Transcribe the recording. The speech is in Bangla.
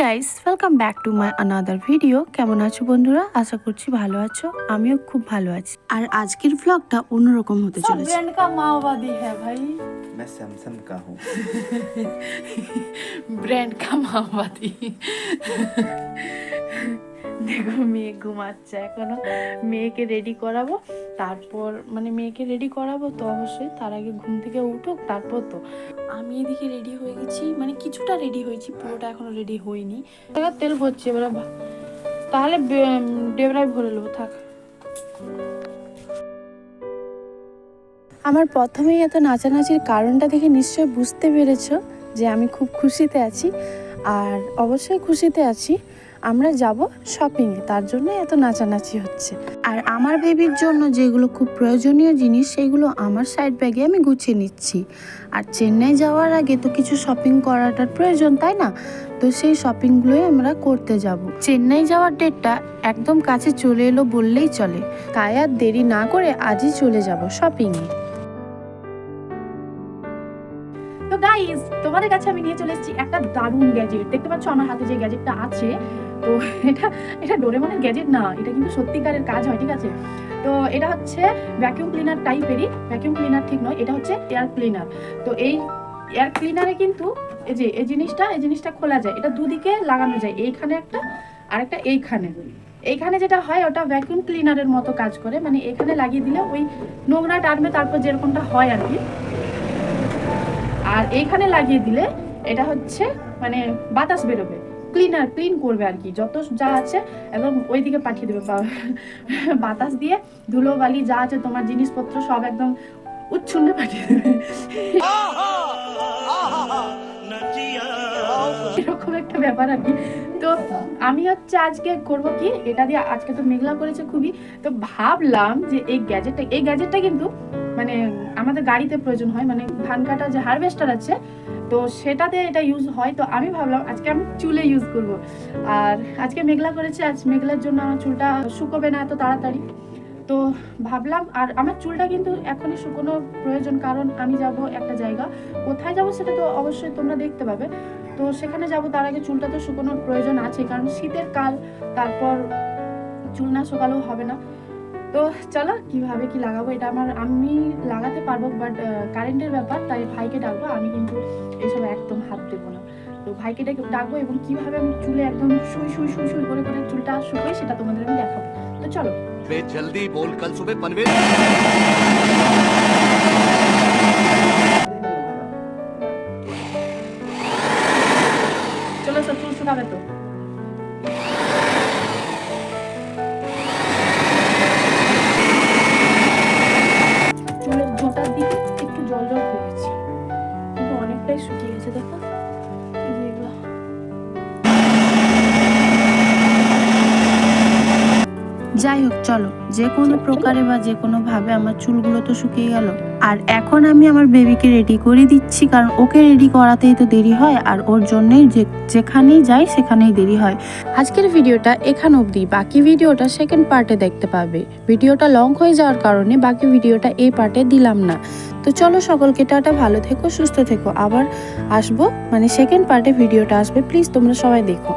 guys welcome back to my another video কেমন আছো বন্ধুরা আশা করছি ভালো আছো আমিও খুব ভালো আছি আর আজকের ব্লগটা অন্যরকম হতে सब চলেছে ब्रांड का माओवादी है भाई मैं सैमसंग का हूँ ब्रांड का माओवादी দেখো মেয়ে ঘুমাচ্ছে এখনো মেয়েকে রেডি করাবো তারপর মানে মেয়েকে রেডি করাবো তো অবশ্যই, তার আগে ঘুম থেকে উঠুক, তারপর তো। আমি এদিকে রেডি হয়ে গেছি মানে কিছুটা রেডি হয়েছি, পুরোটা এখনও রেডি হইনি তেল ভরছি এবার তাহলে ডেবরায় ভরে নেব, থাক। আমার প্রথমেই এত নাচানাচির কারণটা দেখে নিশ্চয়ই বুঝতে পেরেছ যে আমি খুব খুশিতে আছি। আর অবশ্যই খুশিতে আছি। আমরা যাব শপিংয়ে তার জন্য এত নাচানাচি হচ্ছে। আর আমার বেবির জন্য যেগুলো খুব প্রয়োজনীয় জিনিস, সেগুলো আমার সাইড ব্যাগে আমি গুছিয়ে নিচ্ছি। আর চেন্নাই যাওয়ার আগে তো কিছু শপিং করাটার প্রয়োজন, তাই না? তো সেই শপিংগুলোই আমরা করতে যাব। চেন্নাই যাওয়ার ডেটটা একদম কাছে চলে এলো বললেই চলে। তাই আর দেরি না করে আজই চলে যাব শপিংয়ে তো গাইস তোমাদের কাছে আমি নিয়ে চলে এসেছি একটা দারুণ গ্যাজেট দেখতে পাচ্ছ আমার হাতে যে গ্যাজেটটা আছে, তো এটা এটা ডোরেমনের গ্যাজেট না, এটা কিন্তু সত্যিকারের কাজ হয়, ঠিক আছে? তো এটা হচ্ছে ভ্যাকিউম ক্লিনার টাইপেরই ভ্যাকিউম ক্লিনার ঠিক নয়, এটা হচ্ছে এয়ার ক্লিনার তো এই এয়ার ক্লিনারে কিন্তু এই যে, এই জিনিসটা এই জিনিসটা খোলা যায়, এটা দুদিকে লাগানো যায়, এইখানে একটা আর একটা এইখানে। এইখানে যেটা হয়, ওটা ভ্যাকিউম ক্লিনারের মতো কাজ করে মানে এখানে লাগিয়ে দিলে ওই নোংরা টার্মে তারপর যেরকমটা হয় আর কি। আর এইখানে লাগিয়ে দিলে এটা হচ্ছে মানে বাতাস বেরোবে। ক্লিনার ক্লিন করবে আর কি। যত যা আছে একদম ওইদিকে পাঠিয়ে দেবে বাতাস দিয়ে ধুলো, বালি, যা আছে তোমার জিনিসপত্র সব একদম উচ্ছন্নে পাঠিয়ে দেবে। এরকম একটা ব্যাপার আর কি। তো আমি হচ্ছে আজকে করব কি, এটা দিয়ে আজকে তো মেঘলা করেছে খুবই। তো ভাবলাম যে এই গ্যাজেটটা এই গ্যাজেটটা কিন্তু মানে আমাদের গাড়িতে প্রয়োজন হয় মানে ধান কাটা যে হারভেস্টার আছে, তো সেটাতে এটা ইউজ হয়। তো আমি ভাবলাম, আজকে আমি চুলে ইউজ করব। আর আজকে মেঘলা করেছে, আজ মেঘলার জন্য আমার চুলটা শুকোবে না এত তাড়াতাড়ি। তো ভাবলাম, আর আমার চুলটা কিন্তু এখনই শুকোনোর প্রয়োজন, কারণ আমি যাব একটা জায়গা। কোথায় যাব সেটা তো অবশ্যই তোমরা দেখতে পাবে। তো সেখানে যাব, তার আগে চুলটা তো শুকোনোর প্রয়োজন আছে, কারণ শীতের কাল, তারপর চুল না শুকালেও হবে না। তো চলো কীভাবে কি লাগাবো এটা আমার আমি লাগাতে পারব বাট কারেন্টের ব্যাপার তাই ভাইকে ডাকবো আমি কিন্তু এসব একদম হাত দেবো না। তো ভাইকে ডাকবো এবং কীভাবে আমি চুলে একদম সুই সুই সুই সুই করে করে চুলটা শুকাই সেটা তোমাদের আমি দেখাবো। তো চলো। জলদি বল কাল সুবে পনবে। চলো সব চুল শুকাবে তো। যাই হোক চলো যে কোনো প্রকারে বা যে কোনো ভাবে আমার চুলগুলো তো শুকিয়ে গেল। আর এখন আমি আমার বেবিকে রেডি করে দিচ্ছি কারণ ওকে রেডি করাতেই তো দেরি হয় আর ওর জন্যই যে যেখানেই যাই সেখানেই দেরি হয়। আজকের ভিডিওটা এখান অবধি। বাকি ভিডিওটা সেকেন্ড পার্টে দেখতে পাবে। ভিডিওটা লং হয়ে যাওয়ার কারণে বাকি ভিডিওটা এই পার্টে দিলাম না। তো চলো সকলকে টাটা ভালো থেকো সুস্থ থেকো। আবার আসব মানে সেকেন্ড পার্টে ভিডিওটা আসবে। প্লিজ তোমরা সবাই দেখো।